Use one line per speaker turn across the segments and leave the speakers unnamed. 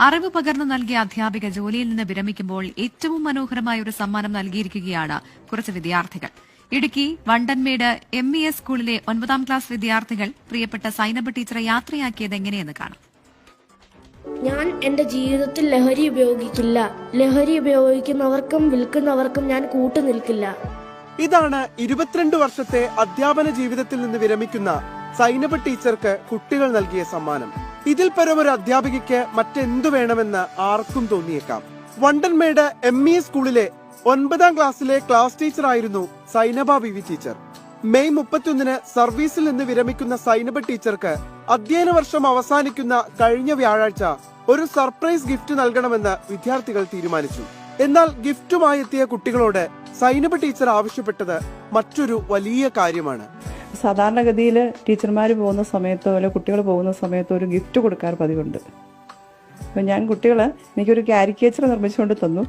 അറിവ് പകർന്നു നൽകിയ അധ്യാപിക ജോലിയിൽ നിന്ന് വിരമിക്കുമ്പോൾ ഏറ്റവും മനോഹരമായ ഒരു സമ്മാനം നൽകിയിരിക്കുകയാണ് കുറച്ച് വിദ്യാർത്ഥികൾ. Idukki Vandanmedu M E S സ്കൂളിലെ ഒൻപതാം ക്ലാസ് വിദ്യാർത്ഥികൾ പ്രിയപ്പെട്ട സൈനബ് ടീച്ചറെ യാത്രയാക്കിയത് എങ്ങനെയെന്ന് കാണാം.
ഞാൻ എന്റെ ജീവിതത്തിൽ ലഹരി ഉപയോഗിക്കില്ല. ലഹരി ഉപയോഗിക്കുന്നവർക്കും വിൽക്കുന്നവർക്കും ഞാൻ കൂട്ടു നിൽക്കില്ല.
ഇതാണ് ഇരുപത്തിരണ്ട് വർഷത്തെ അധ്യാപന ജീവിതത്തിൽ നിന്ന് വിരമിക്കുന്ന സൈനബ് ടീച്ചർക്ക് കുട്ടികൾ നൽകിയ സമ്മാനം. ഇതിൽ പരം ഒരു അധ്യാപികയ്ക്ക് മറ്റെന്തു വേണമെന്ന് ആർക്കും തോന്നിയേക്കാം. വണ്ടൻമേട് എം ഇ സ്കൂളിലെ ഒൻപതാം ക്ലാസ്സിലെ ക്ലാസ് ടീച്ചർ ആയിരുന്നു സൈനബ ബിവി ടീച്ചർ. മെയ് മുപ്പത്തിയൊന്നിന് സർവീസിൽ നിന്ന് വിരമിക്കുന്ന സൈനബ ടീച്ചർക്ക് അധ്യയന വർഷം അവസാനിക്കുന്ന കഴിഞ്ഞ വ്യാഴാഴ്ച ഒരു സർപ്രൈസ് ഗിഫ്റ്റ് നൽകണമെന്ന് വിദ്യാർത്ഥികൾ തീരുമാനിച്ചു. എന്നാൽ ഗിഫ്റ്റുമായി എത്തിയ കുട്ടികളോട് സൈനബ ടീച്ചർ ആവശ്യപ്പെട്ടത് മറ്റൊരു വലിയ കാര്യമാണ്.
സാധാരണഗതിയിൽ ടീച്ചർമാർ പോകുന്ന സമയത്തോ അല്ലെ കുട്ടികൾ പോകുന്ന സമയത്തോ ഒരു ഗിഫ്റ്റ് കൊടുക്കാറ് പതിവുണ്ട്. അപ്പോൾ ഞാൻ കുട്ടികൾ എനിക്കൊരു കാരിക്കേച്ചർ നിർമ്മിച്ചുകൊണ്ട് തന്നു.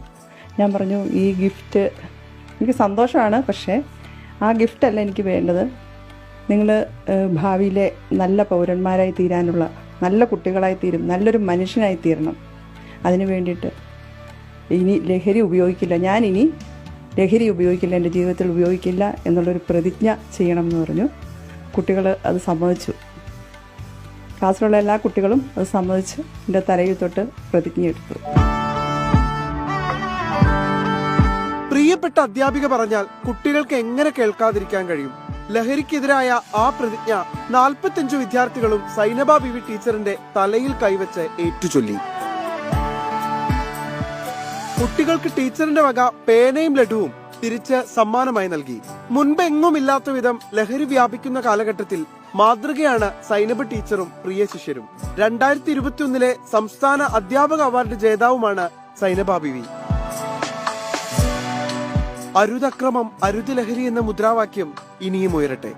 ഞാൻ പറഞ്ഞു ഈ ഗിഫ്റ്റ് എനിക്ക് സന്തോഷമാണ് പക്ഷേ ആ ഗിഫ്റ്റല്ല എനിക്ക് വേണ്ടത്. നിങ്ങൾ ഭാവിയിലെ നല്ല പൗരന്മാരായി തീരാനുള്ള നല്ല കുട്ടികളായി തീരും നല്ലൊരു മനുഷ്യനായി തീരണം. അതിനു വേണ്ടിയിട്ട് ഇനി ലഹരി ഉപയോഗിക്കില്ല. ഞാനിനി ലഹരി ഉപയോഗിക്കില്ല എന്റെ ജീവിതത്തിൽ ഉപയോഗിക്കില്ല എന്നുള്ളൊരു പ്രതിജ്ഞ ചെയ്യണം എന്ന് പറഞ്ഞു. കുട്ടികൾ അത് സമ്മതിച്ചു. ക്ലാസ്സിലുള്ള എല്ലാ കുട്ടികളും അത് സമ്മതിച്ച് എന്റെ തലയിൽ തൊട്ട് പ്രതിജ്ഞ എടുത്തു.
പ്രിയപ്പെട്ട അധ്യാപിക പറഞ്ഞാൽ കുട്ടികൾക്ക് എങ്ങനെ കേൾക്കാതിരിക്കാൻ കഴിയും? ലഹരിക്കെതിരായ ആ പ്രതിജ്ഞ നാൽപ്പത്തിയഞ്ചു വിദ്യാർത്ഥികളും സൈനബ ബിവി ടീച്ചറിന്റെ തലയിൽ കൈവച്ച് ഏറ്റുചൊല്ലി. കുട്ടികൾക്ക് ടീച്ചറിന്റെ വക പേനയും ലഡുവും തിരിച്ച് സമ്മാനമായി നൽകി. മുൻപെങ്ങും ഇല്ലാത്ത വിധം ലഹരി വ്യാപിക്കുന്ന കാലഘട്ടത്തിൽ മാതൃകയാണ് സൈനബ് ടീച്ചറും പ്രിയ ശിഷ്യരും. രണ്ടായിരത്തി ഇരുപത്തിയൊന്നിലെ സംസ്ഥാന അധ്യാപക അവാർഡ് ജേതാവുമാണ് സൈനബ ബിവി അരുതക്രമം അരുത് ലഹരി എന്ന മുദ്രാവാക്യം ഇനിയും ഉയരട്ടെ.